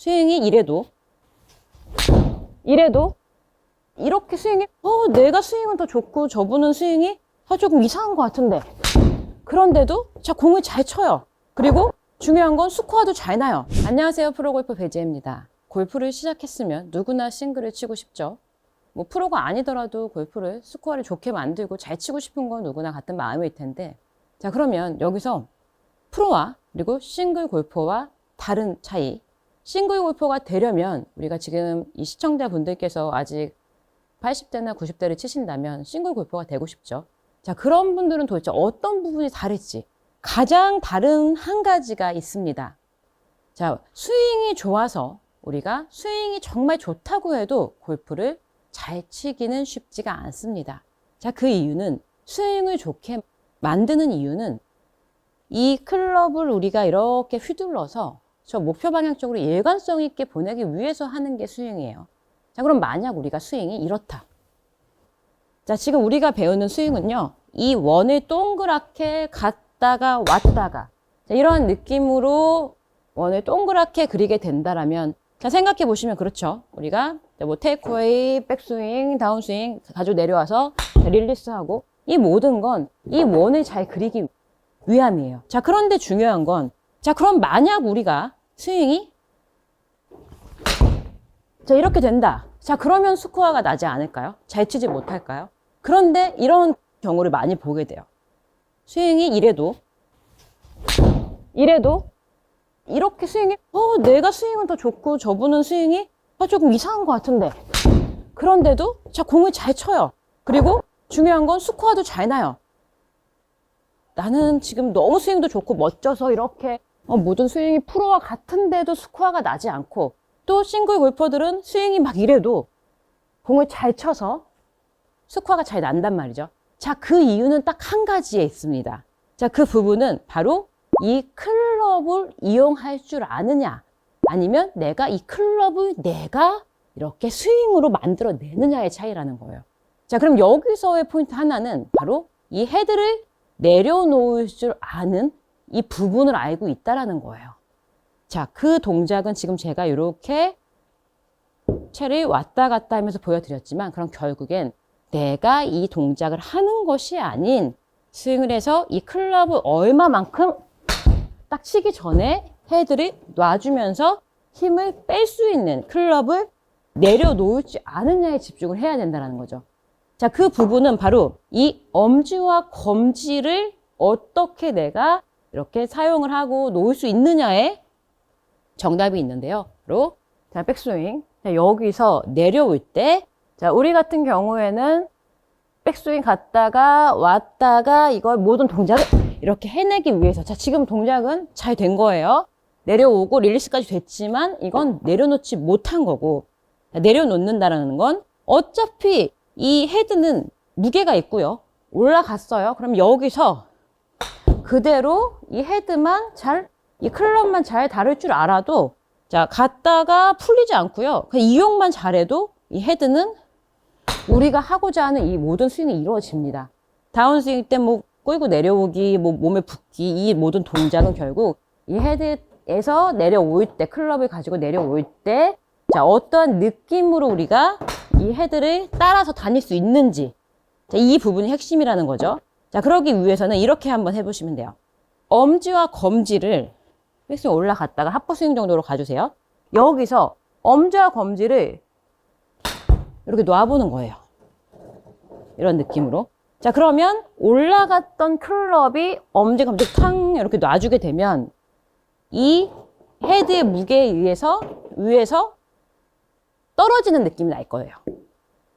스윙이 이래도 이래도 이렇게 스윙이 어 내가 스윙은 더 좋고 저분은 스윙이 아, 조금 이상한 것 같은데. 그런데도 자 공을 잘 쳐요. 그리고 중요한 건 스코어도 잘 나요. 안녕하세요. 프로골프 배지혜입니다. 골프를 시작했으면 누구나 싱글을 치고 싶죠. 뭐 프로가 아니더라도 골프를 스코어를 좋게 만들고 잘 치고 싶은 건 누구나 같은 마음일 텐데. 자 그러면 여기서 프로와 그리고 싱글 골퍼와 다른 차이 싱글 골퍼가 되려면 우리가 지금 이 시청자분들께서 아직 80대나 90대를 치신다면 싱글 골퍼가 되고 싶죠. 자, 그런 분들은 도대체 어떤 부분이 다를지 가장 다른 한 가지가 있습니다. 자, 스윙이 좋아서 우리가 스윙이 정말 좋다고 해도 골프를 잘 치기는 쉽지가 않습니다. 자, 그 이유는 스윙을 좋게 만드는 이유는 이 클럽을 우리가 이렇게 휘둘러서 저 목표 방향 쪽으로 일관성 있게 보내기 위해서 하는 게 스윙이에요. 자, 그럼 만약 우리가 스윙이 이렇다. 자, 지금 우리가 배우는 스윙은요, 이 원을 동그랗게 갔다가 왔다가, 자, 이런 느낌으로 원을 동그랗게 그리게 된다라면, 자, 생각해 보시면 그렇죠. 우리가 뭐 테이크웨이, 백스윙, 다운스윙 가지고 내려와서 릴리스하고, 이 모든 건 이 원을 잘 그리기 위함이에요. 자, 그런데 중요한 건, 자, 그럼 만약 우리가 스윙이 자, 이렇게 된다. 자, 그러면 스코어가 나지 않을까요? 잘 치지 못할까요? 그런데 이런 경우를 많이 보게 돼요. 스윙이 이래도, 이래도, 이렇게 스윙이, 어, 내가 스윙은 더 좋고 저분은 스윙이 아, 조금 이상한 것 같은데. 그런데도, 자, 공을 잘 쳐요. 그리고 중요한 건 스코어도 잘 나요. 나는 지금 너무 스윙도 좋고 멋져서 이렇게 어, 모든 스윙이 프로와 같은데도 스코어가 나지 않고 또 싱글 골퍼들은 스윙이 막 이래도 공을 잘 쳐서 스코어가 잘 난단 말이죠. 자, 그 이유는 딱 한 가지에 있습니다. 자, 그 부분은 바로 이 클럽을 이용할 줄 아느냐, 아니면 내가 이 클럽을 내가 이렇게 스윙으로 만들어내느냐의 차이라는 거예요. 자, 그럼 여기서의 포인트 하나는 바로 이 헤드를 내려놓을 줄 아는 이 부분을 알고 있다라는 거예요. 자, 그 동작은 지금 제가 이렇게 채를 왔다 갔다 하면서 보여드렸지만, 그럼 결국엔 내가 이 동작을 하는 것이 아닌 스윙을 해서 이 클럽을 얼마만큼 딱 치기 전에 헤드를 놔주면서 힘을 뺄 수 있는 클럽을 내려놓을지 않느냐에 집중을 해야 된다는 거죠. 자, 그 부분은 바로 이 엄지와 검지를 어떻게 내가 이렇게 사용을 하고 놓을 수 있느냐에 정답이 있는데요. 바로 자, 백스윙. 자, 여기서 내려올 때 자, 우리 같은 경우에는 백스윙 갔다가 왔다가 이걸 모든 동작을 이렇게 해내기 위해서 자, 지금 동작은 잘 된 거예요. 내려오고 릴리스까지 됐지만 이건 내려놓지 못한 거고 자, 내려놓는다라는 건 어차피 이 헤드는 무게가 있고요. 올라갔어요. 그럼 여기서 그대로 이 헤드만 잘, 이 클럽만 잘 다룰 줄 알아도 자, 갔다가 풀리지 않고요. 그 이용만 잘해도 이 헤드는 우리가 하고자 하는 이 모든 스윙이 이루어집니다. 다운스윙 때뭐 끌고 내려오기, 뭐 몸에 붙기, 이 모든 동작은 결국 이 헤드에서 내려올 때, 클럽을 가지고 내려올 때, 자, 어떠한 느낌으로 우리가 이 헤드를 따라서 다닐 수 있는지. 자, 이 부분이 핵심이라는 거죠. 자, 그러기 위해서는 이렇게 한번 해보시면 돼요. 엄지와 검지를 백스윙 올라갔다가 하프스윙 정도로 가주세요. 여기서 엄지와 검지를 이렇게 놔보는 거예요. 이런 느낌으로. 자, 그러면 올라갔던 클럽이 엄지 검지 탕 이렇게 놔주게 되면 이 헤드의 무게에 의해서 위에서 떨어지는 느낌이 날 거예요.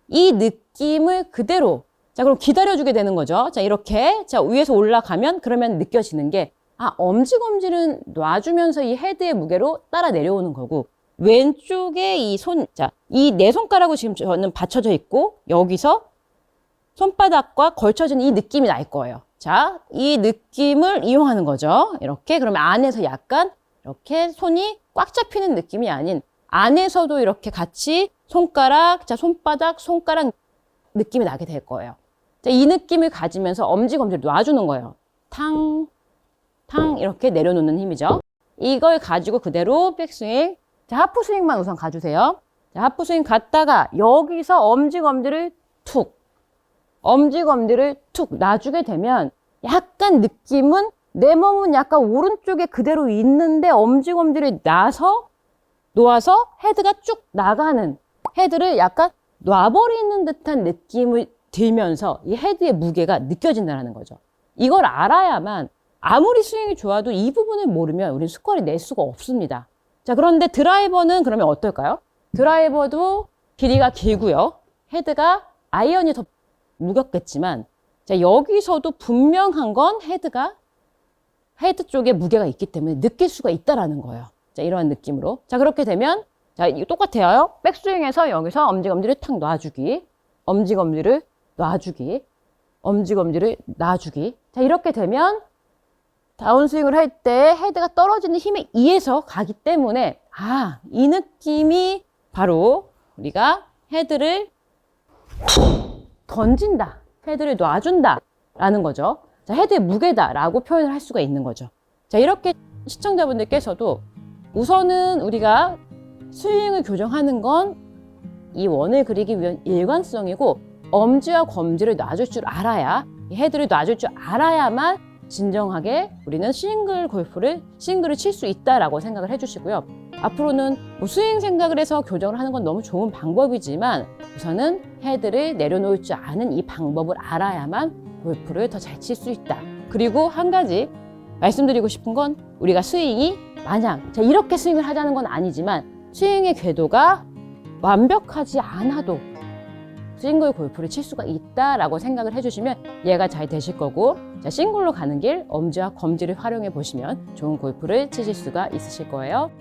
이 느낌을 그대로 자, 그럼 기다려주게 되는 거죠. 자, 이렇게. 자, 위에서 올라가면 그러면 느껴지는 게, 아, 엄지검지는 놔주면서 이 헤드의 무게로 따라 내려오는 거고, 왼쪽에 이 손, 자, 이 네 손가락으로 지금 저는 받쳐져 있고, 여기서 손바닥과 걸쳐지는 이 느낌이 날 거예요. 자, 이 느낌을 이용하는 거죠. 이렇게. 그러면 안에서 약간 이렇게 손이 꽉 잡히는 느낌이 아닌, 안에서도 이렇게 같이 손가락, 자, 손바닥, 손가락 느낌이 나게 될 거예요. 자, 이 느낌을 가지면서 엄지 검지를 놔주는 거예요. 탕, 탕 이렇게 내려놓는 힘이죠. 이걸 가지고 그대로 백스윙 자, 하프 스윙만 우선 가주세요. 자, 하프 스윙 갔다가 여기서 엄지 검지를 툭, 엄지 검지를 툭 놔주게 되면 약간 느낌은 내 몸은 약간 오른쪽에 그대로 있는데 엄지 검지를 놔서 놓아서 헤드가 쭉 나가는 헤드를 약간 놔버리는 듯한 느낌을 들면서 이 헤드의 무게가 느껴진다는 거죠. 이걸 알아야만 아무리 스윙이 좋아도 이 부분을 모르면 우리는 스코어를 낼 수가 없습니다. 자, 그런데 드라이버는 그러면 어떨까요? 드라이버도 길이가 길고요. 헤드가 아이언이 더 무겁겠지만 자, 여기서도 분명한 건 헤드가 헤드 쪽에 무게가 있기 때문에 느낄 수가 있다라는 거예요. 자, 이러한 느낌으로. 자, 그렇게 되면 자, 이거 똑같아요. 백스윙에서 여기서 엄지검지를 탁 놔주기. 엄지검지를 놔주기. 엄지검지를 놔주기. 자, 이렇게 되면 다운스윙을 할 때 헤드가 떨어지는 힘에 의해서 가기 때문에 아, 이 느낌이 바로 우리가 헤드를 던진다. 헤드를 놔준다. 라는 거죠. 자, 헤드의 무게다. 라고 표현을 할 수가 있는 거죠. 자, 이렇게 시청자분들께서도 우선은 우리가 스윙을 교정하는 건 이 원을 그리기 위한 일관성이고 엄지와 검지를 놔줄 줄 알아야 이 헤드를 놔줄 줄 알아야만 진정하게 우리는 싱글 골프를 싱글을 칠 수 있다라고 생각을 해주시고요. 앞으로는 뭐 스윙 생각을 해서 교정을 하는 건 너무 좋은 방법이지만 우선은 헤드를 내려놓을 줄 아는 이 방법을 알아야만 골프를 더 잘 칠 수 있다. 그리고 한 가지 말씀드리고 싶은 건 우리가 스윙이 마냥 자 이렇게 스윙을 하자는 건 아니지만 스윙의 궤도가 완벽하지 않아도 싱글 골프를 칠 수가 있다라고 생각을 해주시면 이해가 잘 되실 거고 자, 싱글로 가는 길 엄지와 검지를 활용해 보시면 좋은 골프를 치실 수가 있으실 거예요.